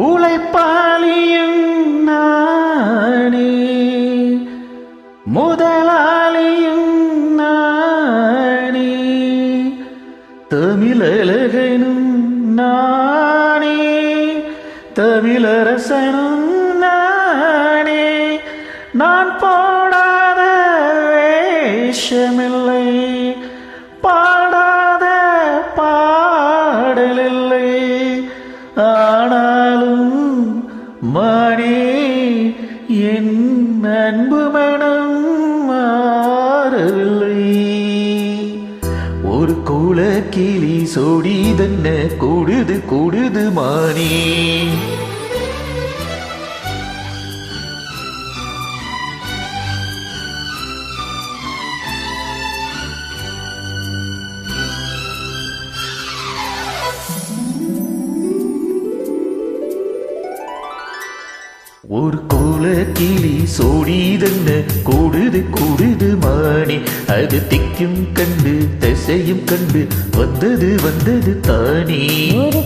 உழைப்பாளியும் நானே. முதலாளியும் நானே. தமிழகனும் நானே. தமிழரசனும் நானே. நான் போடாத வேஷமில்லை. பாடாத பாடலில் மாறவில்லை ஒரு கோல கிளி சோடி தன்ன கூடுது கூடுது மானே.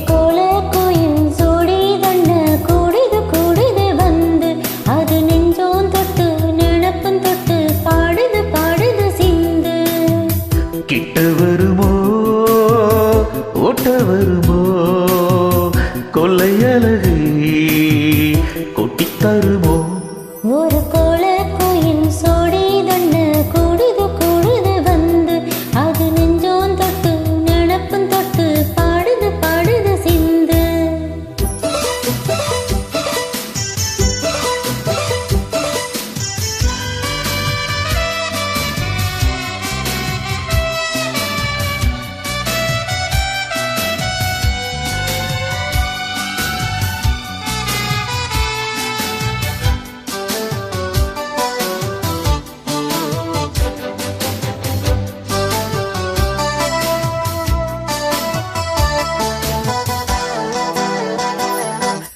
கோல கோயில் சோடி தண்ண கூடுது கூடுது வந்து. அது நெஞ்சோன் தொட்டு நினப்பும் தொட்டு பாடுது பாடுது சிந்து. கிட்ட வருமோ? கொள்ளையழகு கொட்டித்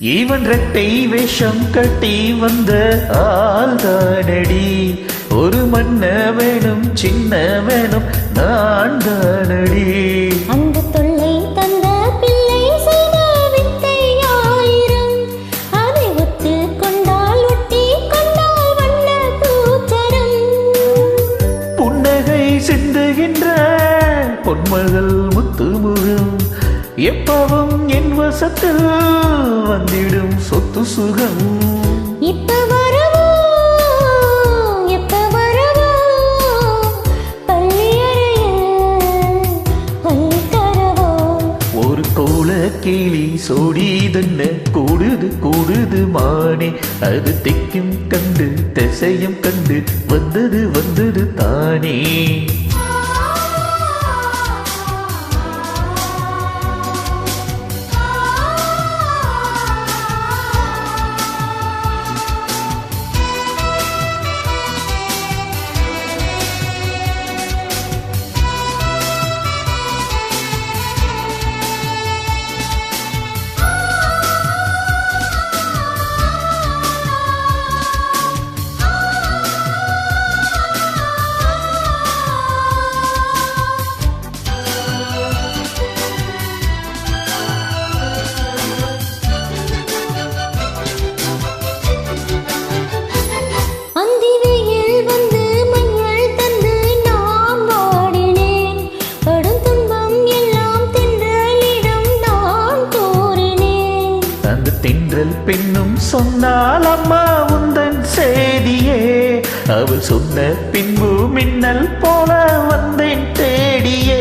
இவன் ரெட்டை வேஷம் கட்டி வந்த ஆள்தானடி ஒரு மண்ண வேணும் சின்ன வேணும் நான் தானடி. எப்பவும் என் வசத்தில் வந்திடும் சொத்து சுகம். இப்ப வரவோ எப்ப வரவோ ஒரு கோல கிளி சோடிதன்ன கூடுது கூடுது மானே. அது திக்கும் கண்டு திசையும் கண்டு வந்தது வந்தது தானே. தென்றல் பெண்ணும் சொன்னால் அம்மா உந்தன் செய்தியே அவள் சொன்ன பின்பு மின்னல் போல வந்தேன் தேடியே.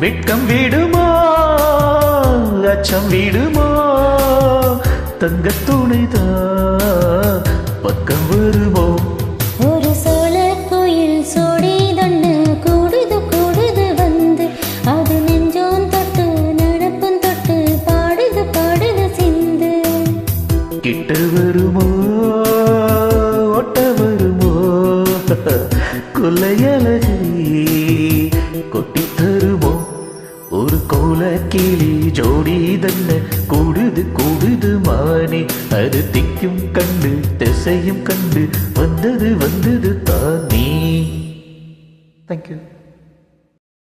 வெட்கம் விடுமோ? அச்சம் விடுமோ? தங்க துணைதான் பக்கம் வருமோ ஒரு சோழ கோயில் சோடி தண்ணு கூடுது கூடுது வந்து. அது நெஞ்சோன் தொட்டு நடப்பும் தொட்டு பாடுது பாடுது சிந்து. கிட்ட வருமோ? ஒட்ட வருமோ? கொல்லையழகு கொட்டி தருமோ? ஒரு கோல கிளி ஜோடி தன்ன கூடுது கூடுது மானே. அது திக்கும் கண்டு திசையும் கண்டு வந்தது வந்தது தானே. தேங்க்யூ